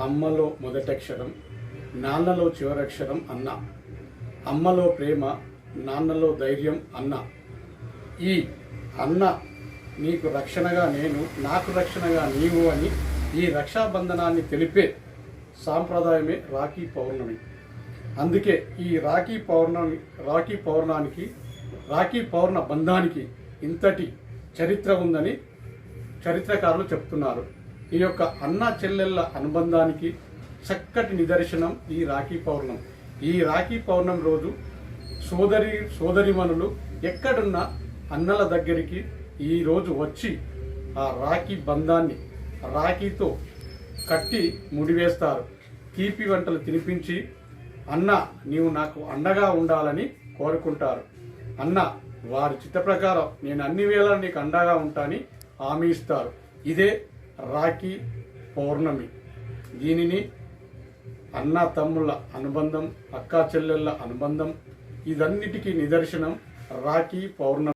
అమ్మలో మొదటక్షరం నాన్నలో చివరక్షరం అన్న. అమ్మలో ప్రేమ నాన్నలో ధైర్యం అన్న. ఈ అన్న నీకు రక్షణగా నేను నాకు రక్షణగా నీవు అని ఈ రక్షాబంధనాన్ని తెలిపే సాంప్రదాయమే రాఖీ పౌర్ణమి. అందుకే ఈ రాఖీ పౌర్ణమి రాఖీ పౌర్ణానికి రాఖీ పౌర్ణ బంధానికి ఇంతటి చరిత్ర ఉందని చరిత్రకారులు చెప్తున్నారు. ఈ యొక్క అన్న చెల్లెళ్ళ అనుబంధానికి చక్కటి నిదర్శనం ఈ రాఖీ పౌర్ణం. ఈ రాఖీ పౌర్ణం రోజు సోదరి సోదరిమణులు ఎక్కడున్న అన్నల దగ్గరికి ఈరోజు వచ్చి ఆ రాఖీ బంధాన్ని రాఖీతో కట్టి ముడివేస్తారు. తీపి వంటలు తినిపించి అన్న నీవు నాకు అండగా ఉండాలని కోరుకుంటారు. అన్న వారి చిత్త ప్రకారం నేను అన్ని వేళ నీకు అండగా ఉంటాని హామీ ఇస్తారు. ఇదే రాఖీ పౌర్ణమి. దీనిని అన్న తమ్ముళ్ళ అనుబంధం అక్కా చెల్లెళ్ళ అనుబంధం ఇదన్నిటికీ నిదర్శనం రాఖీ పౌర్ణమి.